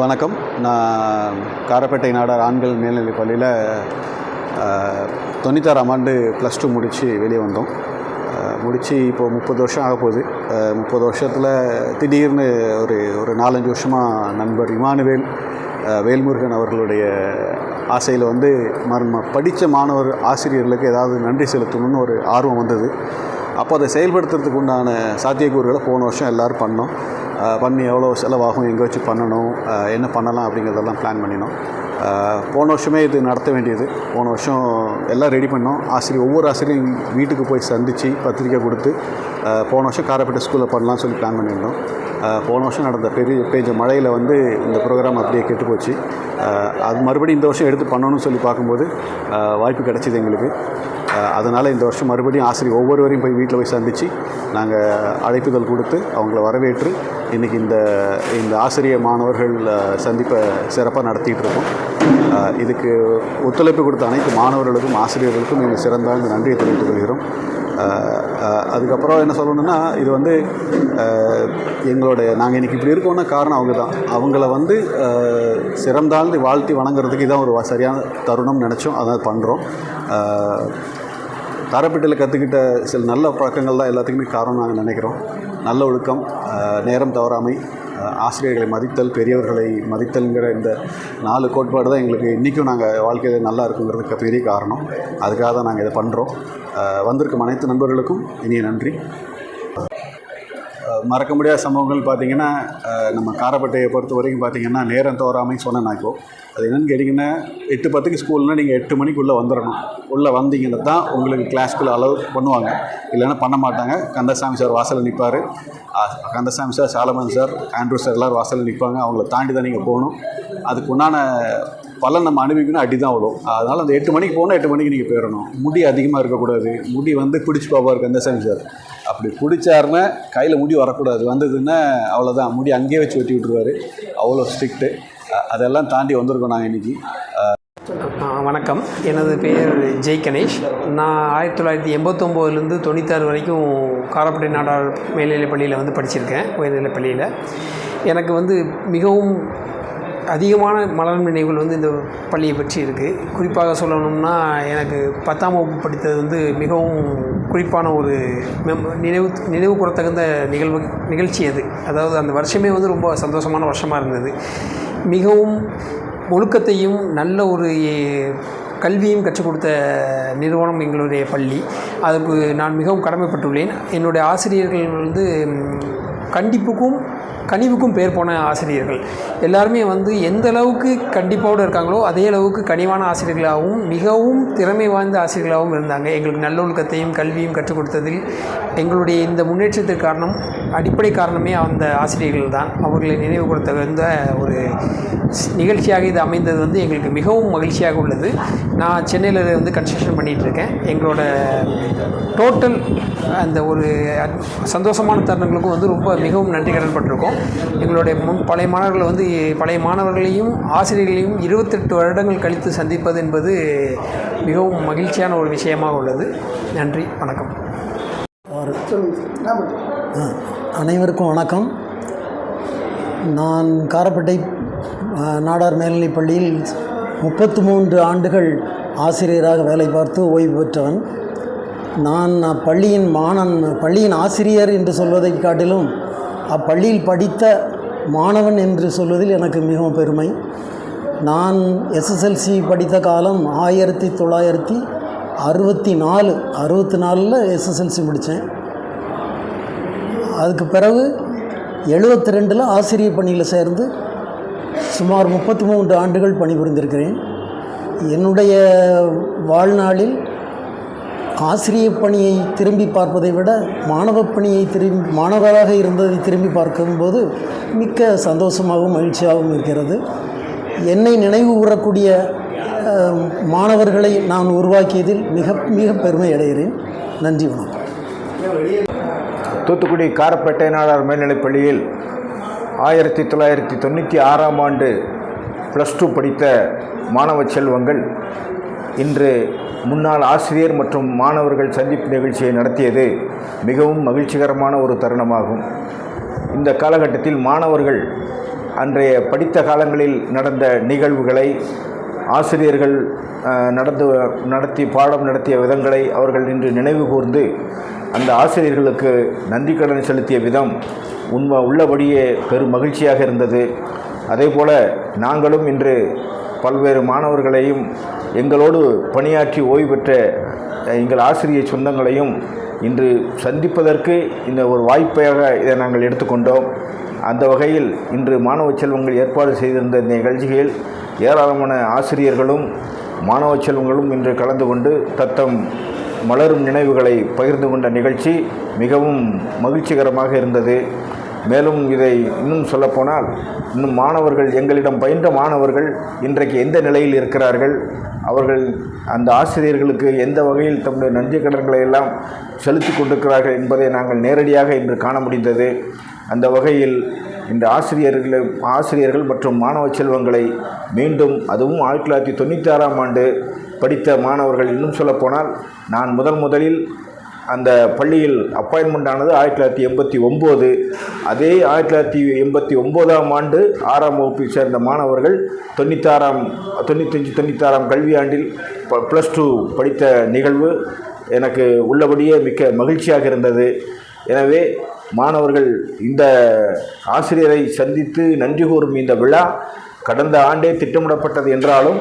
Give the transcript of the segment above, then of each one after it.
வணக்கம். நான் காரப்பேட்டை நாடார் ஆண்கள் மேல்நிலைப் பள்ளியில் தொண்ணூத்தாறாம் ஆண்டு ப்ளஸ் டூ முடித்து வெளியே வந்தோம். முடித்து இப்போது முப்பது வருஷம் ஆக போகுது. முப்பது வருஷத்தில் திடீர்னு ஒரு ஒரு நாலஞ்சு வருஷமாக நண்பர் இமானுவேல் வேல்முருகன் அவர்களுடைய ஆசையில் வந்து மர்ம படித்த மாணவர் ஆசிரியர்களுக்கு ஏதாவது நன்றி செலுத்தணும்னு ஒரு ஆர்வம் வந்தது. அப்போ அதை செயல்படுத்துறதுக்கு உண்டான சாத்தியக்கூறுகளை போன வருஷம் எல்லோரும் பண்ணோம். பண்ணி எவ்வளோ செலவாகும் எங்கே வச்சு பண்ணணும் என்ன பண்ணலாம் அப்படிங்கிறதெல்லாம் பிளான் பண்ணினோம். போன வருஷமே இது நடத்த வேண்டியது. போன வருஷம் எல்லாம் ரெடி பண்ணோம். ஆசிரியர் ஒவ்வொரு ஆசிரியரும் வீட்டுக்கு போய் சந்தித்து பத்திரிக்கை கொடுத்து போன வருஷம் காரப்பேட்டை ஸ்கூலில் பண்ணலாம்னு சொல்லி பிளான் பண்ணியிருந்தோம். போன வருஷம் நடந்த பெரிய பெய்ஞ்ச மழையில் வந்து இந்த ப்ரோக்ராம் அப்படியே கெட்டு போச்சு அது மறுபடியும் இந்த வருஷம் எடுத்து பண்ணணும்னு சொல்லி பார்க்கும்போது வாய்ப்பு கிடைச்சிது எங்களுக்கு. அதனால் இந்த வருஷம் மறுபடியும் ஆசிரியர் ஒவ்வொருவரையும் போய் வீட்டில் போய் சந்தித்து நாங்கள் அழைப்புதல் கொடுத்து அவங்கள வரவேற்று இன்றைக்கி இந்த இந்த ஆசிரிய மாணவர்கள் சந்திப்பை சிறப்பாக நடத்திட்டு இருக்கோம். இதுக்கு ஒத்துழைப்பு கொடுத்த அனைத்து மாணவர்களுக்கும் ஆசிரியர்களுக்கும் எங்கள் சிறந்த நன்றியை தெரிவித்துக் கொள்கிறோம். அதுக்கப்புறம் என்ன சொல்லணும்னா இது வந்து அஹ், எங்களுடைய நாங்கள் இன்றைக்கி இப்படி இருக்கோம்னா காரணம் அவங்க தான் அவங்கள வந்து சிறந்தாழ்ந்து வாழ்த்தி வணங்குறதுக்கு இதான் ஒரு வ- சரியான தருணம் நினச்சோம். அதை பண்ணுறோம் காரப்பேட்டையில் கற்றுக்கிட்ட சில நல்ல பழக்கங்கள் தான் எல்லாத்துக்குமே காரணம் நாங்கள் நினைக்கிறோம். நல்ல ஒழுக்கம் நேரம் தவறாமை ஆசிரியர்களை மதித்தல் பெரியவர்களை மதித்தல்ங்கிற இந்த நாலு கோட்பாடு தான் எங்களுக்கு இன்றைக்கும் நாங்கள் வாழ்க்கையில் நல்லா இருக்குங்கிறதுக்கு பெரிய காரணம். அதுக்காக தான் நாங்கள் இதை பண்ணுறோம் வந்திருக்கும் அனைத்து நண்பர்களுக்கும் இனிய நன்றி. மறக்க முடியாத சம்பவங்கள் பார்த்தீங்கன்னா நம்ம காரப்பட்டையை பொறுத்த வரைக்கும் பார்த்தீங்கன்னா நேரம் தவறாமை சொன்னேன் நான் அது என்னென்னு கேட்டிங்கன்னா எட்டு பத்துக்கு ஸ்கூல்னால் நீங்கள் எட்டு மணிக்குள்ளே வந்துடணும் உள்ளே வந்தீங்கன்னா தான் உங்களுக்கு கிளாஸ்க்குள்ளே அலோவ் பண்ணுவாங்க. இல்லைன்னா பண்ண மாட்டாங்க. கந்தசாமி சார் வாசலில் நிற்பார் Kandasamy sir Solomon sir Andrew sir எல்லோரும் வாசலில் நிற்பாங்க அவங்கள தாண்டி தான் நீங்கள் போகணும். அதுக்கு உண்டான பலன் நம்ம அனுபவிக்கணும் அடி தான் விழும் அதனால் அந்த எட்டு மணிக்கு போனால் எட்டு மணிக்கு நீங்கள் போயிடணும். முடி அதிகமாக இருக்கக்கூடாது. முடி வந்து பிடிச்சி பார்ப்பார் கந்தசாமி சார் அப்படி பிடிச்சாருன்னா கையில் முடி வரக்கூடாது. வந்ததுன்னா அவ்வளோதான் முடி அங்கேயே வச்சு வெட்டி விட்ருவாரு அவ்வளோ ஸ்ட்ரிக்ட்டு அதெல்லாம் தாண்டி வந்திருக்கோம் நாங்கள் இன்றைக்கி வணக்கம். எனது பெயர் ஜெய் கணேஷ். நான் ஆயிரத்தி தொள்ளாயிரத்தி எண்பத்தொம்போதுலேருந்து தொண்ணூத்தாறு வரைக்கும் காரப்பட்டி நாடார் மேல்நிலைப் பள்ளியில் வந்து படிச்சிருக்கேன். உயர்நிலைப் பள்ளியில். எனக்கு வந்து மிகவும் அதிகமான மலர் நினைவுகள் வந்து இந்த பள்ளியை பற்றி இருக்குது குறிப்பாக சொல்லணும்னா எனக்கு பத்தாம் வகுப்பு படித்தது வந்து மிகவும் குறிப்பான ஒரு மெம் நினைவு நினைவு கூறத்தகுந்த நிகழ்வு நிகழ்ச்சி அது. அதாவது அந்த வருஷமே வந்து ரொம்ப சந்தோஷமான வருஷமாக இருந்தது. மிகவும் ஒழுக்கத்தையும் நல்ல ஒரு கல்வியும் கற்றுக் கொடுத்த நிறுவனம் எங்களுடைய பள்ளி. அதுக்கு நான் மிகவும் கடமைப்பட்டுள்ளேன். என்னுடைய ஆசிரியர்கள் வந்து கண்டிப்புக்கும் கனிவுக்கும் பேர் போன ஆசிரியர்கள். எல்லாருமே வந்து எந்த அளவுக்கு கண்டிப்போடு இருக்காங்களோ அதே அளவுக்கு கனிவான ஆசிரியர்களாகவும் மிகவும் திறமை வாய்ந்த ஆசிரியர்களாகவும் இருந்தாங்க. எங்களுக்கு நல்லொழுக்கத்தையும் கல்வியும் கற்றுக் கொடுத்ததில் எங்களுடைய இந்த முன்னேற்றத்திற்கு காரணம் அடிப்படை காரணமே அந்த ஆசிரியர்கள் தான். அவர்களை நினைவு கொடுத்த வந்த ஒரு நிகழ்ச்சியாக இது அமைந்தது வந்து எங்களுக்கு மிகவும் மகிழ்ச்சியாக உள்ளது. நான் சென்னையில் வந்து கன்ஸ்ட்ரக்ஷன் பண்ணிகிட்ருக்கேன் எங்களோட டோட்டல் அந்த ஒரு சந்தோஷமான தருணங்களுக்கும் வந்து ரொம்ப மிகவும் நன்றி கடன் பட்டிருக்கோம் எங்களுடைய முன் பழைய மாணவர்களை வந்து பழைய மாணவர்களையும் ஆசிரியர்களையும் இருபத்தெட்டு வருடங்கள் கழித்து சந்திப்பது என்பது மிகவும் மகிழ்ச்சியான ஒரு விஷயமாக உள்ளது. நன்றி வணக்கம். அனைவருக்கும் வணக்கம். நான் காரப்பேட்டை நாடார் மேல்நிலைப் பள்ளியில் முப்பத்து மூன்று ஆண்டுகள் ஆசிரியராக வேலை பார்த்து ஓய்வு பெற்றவன். நான் அப்பள்ளியின் மாணன் பள்ளியின் ஆசிரியர் என்று சொல்வதை காட்டிலும் அப்பள்ளியில் படித்த மாணவன் என்று சொல்வதில் எனக்கு மிகவும் பெருமை. நான் எஸ்எஸ்எல்சி படித்த காலம் ஆயிரத்தி தொள்ளாயிரத்தி அறுபத்தி நாலு அறுபத்தி நாலில் எஸ்எஸ்எல்சி முடித்தேன். அதுக்கு பிறகு எழுபத்தி ரெண்டில் ஆசிரியர் பணியில் சேர்ந்து சுமார் முப்பத்தி மூன்று ஆண்டுகள் பணிபுரிந்திருக்கிறேன். என்னுடைய வாழ்நாளில் ஆசிரியப் பணியை திரும்பி பார்ப்பதை விட மாணவ பணியை திரும்பி மாணவராக இருந்ததை திரும்பி பார்க்கும்போது மிக்க சந்தோஷமாகவும் மகிழ்ச்சியாகவும் இருக்கிறது. என்னை நினைவு கூறக்கூடிய மாணவர்களை நான் உருவாக்கியதில் மிக மிக பெருமை அடைகிறேன். நன்றி வணக்கம். தூத்துக்குடி காரப்பேட்டை நாடார் மேல்நிலைப்பள்ளியில் ஆயிரத்தி தொள்ளாயிரத்தி தொண்ணூற்றி ஆறாம் ஆண்டு ப்ளஸ் டூ படித்த மாணவ செல்வங்கள் இன்று முன்னாள் ஆசிரியர் மற்றும் மாணவர்கள் சந்திப்பு நிகழ்ச்சியை நடத்தியது மிகவும் மகிழ்ச்சிகரமான ஒரு தருணமாகும். இந்த காலகட்டத்தில் மாணவர்கள் அன்றைய படித்த காலங்களில் நடந்த நிகழ்வுகளை ஆசிரியர்கள் நடந்து நடத்தி பாடம் நடத்திய விதங்களை அவர்கள் இன்று நினைவு கூர்ந்து அந்த ஆசிரியர்களுக்கு நன்றி கடன் செலுத்திய விதம் உண்மை உள்ளபடியே பெரும் மகிழ்ச்சியாக இருந்தது. அதே போல நாங்களும் இன்று பல்வேறு மாணவர்களையும் எங்களோடு பணியாற்றி ஓய்வு பெற்ற எங்கள் ஆசிரியர் சொந்தங்களையும் இன்று சந்திப்பதற்கு இந்த ஒரு வாய்ப்பாக இதை நாங்கள் எடுத்துக்கொண்டோம். அந்த வகையில் இன்று மாணவ செல்வங்கள் ஏற்பாடு செய்திருந்த இந்த நிகழ்ச்சியில் ஏராளமான ஆசிரியர்களும் மாணவ செல்வங்களும் இன்று கலந்து கொண்டு தத்தம் மலரும் நினைவுகளை பகிர்ந்து கொண்ட நிகழ்ச்சி மிகவும் மகிழ்ச்சிகரமாக இருந்தது. மேலும் இதை இன்னும் சொல்லப்போனால் இன்னும் மாணவர்கள் எங்களிடம் பயின்ற மாணவர்கள் இன்றைக்கு எந்த நிலையில் இருக்கிறார்கள்? அவர்கள் அந்த ஆசிரியர்களுக்கு எந்த வகையில் தம்முடைய நன்றி கடன்களை எல்லாம் செலுத்தி கொண்டிருக்கிறார்கள் என்பதை நாங்கள் நேரடியாக இன்று காண முடிந்தது. அந்த வகையில் இந்த ஆசிரியர்களை ஆசிரியர்கள் மற்றும் மாணவ செல்வங்களை மீண்டும் அதுவும் ஆயிரத்தி தொள்ளாயிரத்தி தொண்ணூற்றி ஆறாம் ஆண்டு படித்த மாணவர்கள் இன்னும் சொல்லப்போனால் நான் முதல் முதலில் அந்த பள்ளியில் அப்பாயின்மெண்ட் ஆனது ஆயிரத்தி தொள்ளாயிரத்தி எண்பத்தி ஒம்பது. அதே ஆயிரத்தி தொள்ளாயிரத்தி எண்பத்தி ஒம்போதாம் ஆண்டு ஆறாம் வகுப்பில் சேர்ந்த மாணவர்கள் தொண்ணூத்தாறாம் தொண்ணூத்தஞ்சு தொண்ணூத்தாறாம் கல்வியாண்டில் ப்ளஸ் டூ படித்த நிகழ்வு எனக்கு உள்ளபடியே மிக்க மகிழ்ச்சியாக இருந்தது. எனவே மாணவர்கள் இந்த ஆசிரியரை சந்தித்து நன்றி கூறும் இந்த விழா கடந்த ஆண்டே திட்டமிடப்பட்டது என்றாலும்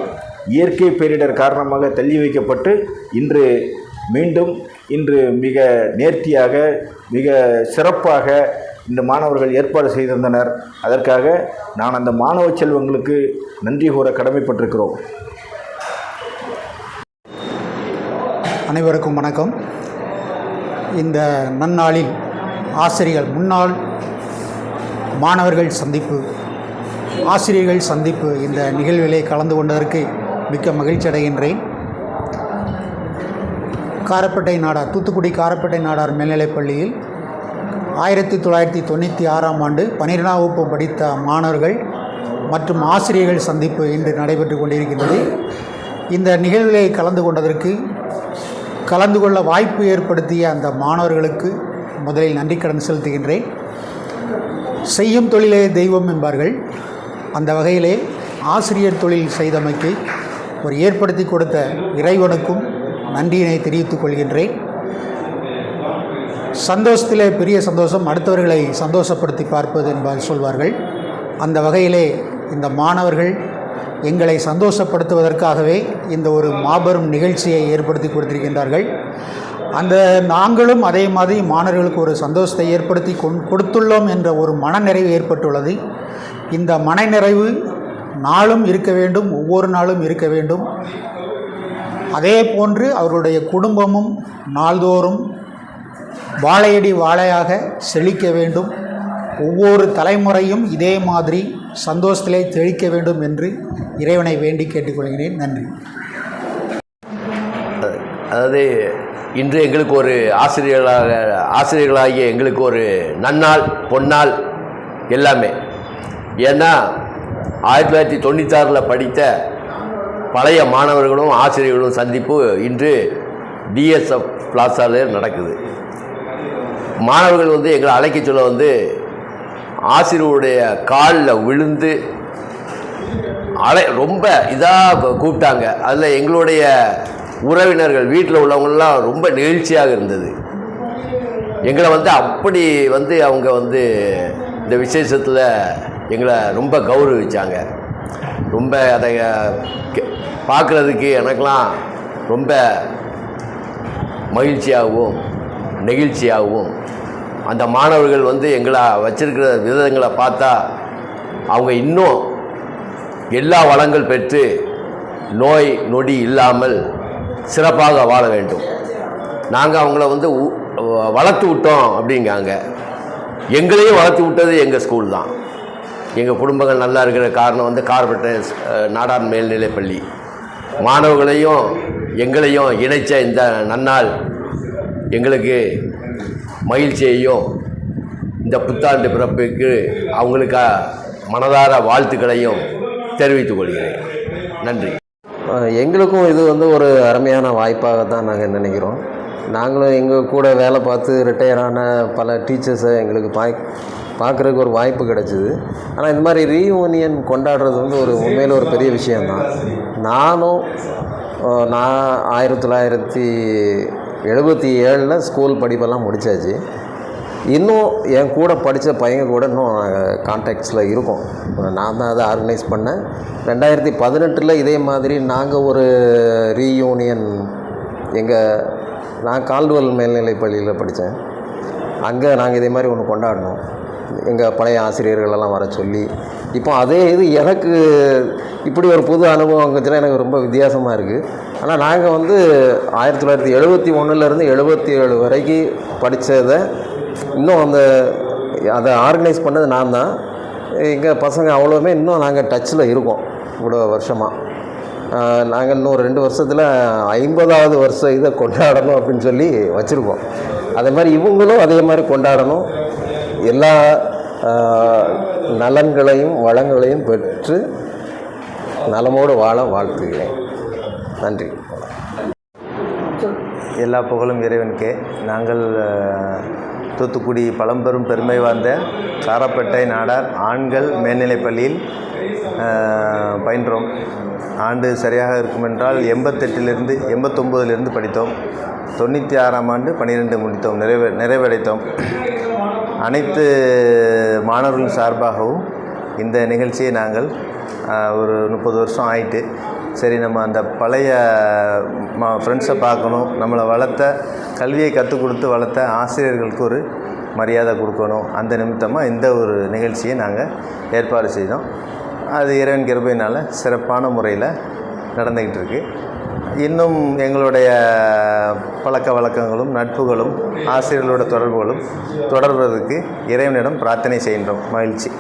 இயற்கை பேரிடர் காரணமாக தள்ளி வைக்கப்பட்டு இன்று மீண்டும் இன்று மிக நேர்த்தியாக மிக சிறப்பாக இந்த மாணவர்கள் ஏற்பாடு செய்திருந்தனர். அதற்காக நான் அந்த மாணவ செல்வங்களுக்கு நன்றி கூற கடமைப்பட்டிருக்கிறோம். அனைவருக்கும் வணக்கம். இந்த நன்னாளில் ஆசிரியர்கள் முன்னாள் மாணவர்கள் சந்திப்பு ஆசிரியர்கள் சந்திப்பு இந்த நிகழ்விலே கலந்து கொண்டதற்கு மிக்க மகிழ்ச்சி அடைகின்றேன் காரப்பேட்டை நாடார் தூத்துக்குடி காரப்பேட்டை நாடார் மேல்நிலைப் பள்ளியில் ஆயிரத்தி தொள்ளாயிரத்தி தொண்ணூற்றி ஆறாம் ஆண்டு பன்னிரெண்டாம் வகுப்பு படித்த மாணவர்கள் மற்றும் ஆசிரியர்கள் சந்திப்பு இன்று நடைபெற்று கொண்டிருக்கின்றது. இந்த நிகழ்விலே கலந்து கொண்டதற்கு கலந்து கொள்ள வாய்ப்பு ஏற்படுத்திய அந்த மாணவர்களுக்கு முதலில் நன்றி கடன் செலுத்துகின்றேன். செய்யும் தொழிலே தெய்வம் என்பார்கள். அந்த வகையிலே ஆசிரியர் தொழில் செய்தமைக்கு ஒரு ஏற்படுத்தி கொடுத்த இறைவனுக்கும் நன்றியினை தெரிவித்துக் கொள்கின்றேன். சந்தோஷத்திலே பெரிய சந்தோஷம் அடுத்தவர்களை சந்தோஷப்படுத்தி பார்ப்பது என்பதை சொல்வார்கள். அந்த வகையிலே இந்த மாணவர்கள் எங்களை சந்தோஷப்படுத்துவதற்காகவே இந்த ஒரு மாபெரும் நிகழ்ச்சியை ஏற்படுத்தி கொடுத்திருக்கின்றார்கள். அந்த நாங்களும் அதே மாதிரி மாணவர்களுக்கு ஒரு சந்தோஷத்தை ஏற்படுத்தி கொண் கொடுத்துள்ளோம் என்ற ஒரு மனநிறைவு ஏற்பட்டுள்ளது. இந்த மனநிறைவு நாளும் இருக்க வேண்டும் ஒவ்வொரு நாளும் இருக்க வேண்டும். அதே போன்று அவர்களுடைய குடும்பமும் நாள்தோறும் வாழையடி வாழையாக செழிக்க வேண்டும். ஒவ்வொரு தலைமுறையும் இதே மாதிரி சந்தோஷத்திலே தெளிக்க வேண்டும் என்று இறைவனை வேண்டி கேட்டுக்கொள்கிறேன். நன்றி. அதாவது இன்று எங்களுக்கு ஒரு ஆசிரியர்களாக ஆசிரியர்களாகிய எங்களுக்கு ஒரு நன்னாள் பொன்னாள் எல்லாமே. ஏன்னா ஆயிரத்தி தொள்ளாயிரத்தி தொண்ணூத்தாறில் படித்த பழைய மாணவர்களும் ஆசிரியர்களும் சந்திப்பு இன்று டிஎஸ்எஃப் பிளாசாவில் நடக்குது. மாணவர்கள் வந்து எங்களை அழைக்க சொல்ல வந்து ஆசிரியருடைய காலில் விழுந்து அலை ரொம்ப இதாக கூப்பிட்டாங்க. அதில் எங்களுடைய உறவினர்கள் வீட்டில் உள்ளவங்கெல்லாம் ரொம்ப நெகிழ்ச்சியாக இருந்தது. எங்களை வந்து அப்படி வந்து அவங்க வந்து இந்த விசேஷத்தில் எங்களை ரொம்ப கௌரவிச்சாங்க. ரொம்ப அதை கே- பார்க்குறதுக்கு எனக்கெலாம் ரொம்ப மகிழ்ச்சியாகவும் நெகிழ்ச்சியாகவும் அந்த மாணவர்கள் வந்து எங்களை வச்சிருக்கிற விதங்களை பார்த்தா அவங்க இன்னும் எல்லா வளங்கள் பெற்று நோய் நொடி இல்லாமல் சிறப்பாக வாழ வேண்டும். நாங்கள் அவங்கள வந்து வளர்த்து விட்டோம் அப்படிங்காங்க. எங்களையும் வளர்த்து விட்டது எங்கள் ஸ்கூல் தான். எங்கள் குடும்பங்கள் நல்லா இருக்கிற காரணம் வந்து கார்பரேட் நாடார் மேல்நிலைப்பள்ளி. மாணவர்களையும் எங்களையும் இணைச்ச இந்த நன்னாள் எங்களுக்கு மகிழ்ச்சியையும் இந்த புத்தாண்டு பிறப்புக்கு அவங்களுக்கு மனதார வாழ்த்துக்களையும் தெரிவித்துக் கொள்கிறேன். நன்றி. எங்களுக்கும் இது வந்து ஒரு அருமையான வாய்ப்பாக தான் நாங்கள் நினைக்கிறோம். நாங்களும் எங்கள் கூட வேலை பார்த்து ரிட்டையர் ஆன பல டீச்சர்ஸை எங்களுக்கு பாய் பார்க்குறதுக்கு ஒரு வாய்ப்பு கிடைச்சிது. ஆனால் இந்த மாதிரி ரீயூனியன் கொண்டாடுறது வந்து ஒரு உண்மையில் ஒரு பெரிய விஷயந்தான் நானும் நான் ஆயிரத்தி தொள்ளாயிரத்தி எழுபத்தி ஏழில் ஸ்கூல் படிப்பெல்லாம் முடித்தாச்சு இன்னும் என் கூட படித்த பையங்க கூட இன்னும் கான்டாக்ட்ஸில் இருக்கோம். நான் தான் அதை ஆர்கனைஸ் பண்ணேன். ரெண்டாயிரத்தி பதினெட்டில் இதே மாதிரி நாங்கள் ஒரு ரீயூனியன் எங்கள் நான் கால்டுவல் மேல்நிலை பள்ளியில் படித்தேன். அங்கே நாங்கள் இதே மாதிரி ஒன்று கொண்டாடினோம். எங்கள் பழைய ஆசிரியர்களெல்லாம் வர சொல்லி. இப்போ அதே இது எனக்கு இப்படி ஒரு புது அனுபவம் இருந்துச்சுன்னா எனக்கு ரொம்ப வித்தியாசமாக இருக்குது ஆனால் நாங்கள் வந்து ஆயிரத்தி தொள்ளாயிரத்தி எழுபத்தி ஒன்றுலேருந்து எழுபத்தி ஏழு வரைக்கும் படித்ததை இன்னும் அந்த அதை ஆர்கனைஸ் பண்ணது நான் தான். எங்கள் பசங்க அவ்வளோவுமே இன்னும் நாங்கள் டச்சில் இருக்கோம். இவ்வளோ வருஷமாக நாங்கள் இன்னும் ரெண்டு வருஷத்தில் ஐம்பதாவது வருஷம் இதை கொண்டாடணும் அப்படின்னு சொல்லி வச்சுருக்கோம். அதே மாதிரி இவங்களும் அதே மாதிரி கொண்டாடணும். எல்லா நலன்களையும் வளங்களையும் பெற்று நலமோடு வாழ வாழ்த்துகிறேன். நன்றி. எல்லா புகழும் இறைவனுக்கே நாங்கள் தூத்துக்குடி பழம்பெரும் பெருமை வாய்ந்த சாரப்பேட்டை நாடார் ஆண்கள் மேல்நிலைப்பள்ளியில் பயின்றோம். ஆண்டு சரியாக இருக்குமென்றால் எண்பத்தெட்டிலிருந்து எண்பத்தொம்போதிலிருந்து படித்தோம். தொண்ணூற்றி ஆறாம் ஆண்டு பன்னிரெண்டு முடித்தோம். நிறைவே நிறைவடைத்தோம். அனைத்து மாணவர்கள் சார்பாகவும் இந்த நிகழ்ச்சியை நாங்கள் ஒரு முப்பது வருஷம் ஆயிட்டு சரி நம்ம அந்த பழைய மா ஃப்ரெண்ட்ஸை பார்க்கணும். நம்மளை வளர்த்த கல்வியை கற்றுக் கொடுத்து வளர்த்த ஆசிரியர்களுக்கு ஒரு மரியாதை கொடுக்கணும். அந்த நிமித்தமாக இந்த ஒரு நிகழ்ச்சியை நாங்கள் ஏற்பாடு செய்தோம். அது இறைவன் கிருபையினால் சிறப்பான முறையில் நடந்துக்கிட்டு இருக்கு இன்னும் எங்களுடைய பழக்க வழக்கங்களும் நட்புகளும் ஆசிரியர்களோட தொடர்புகளும் தொடர்வதற்கு இறைவனிடம் பிரார்த்தனை செய்கின்றோம். மகிழ்ச்சி.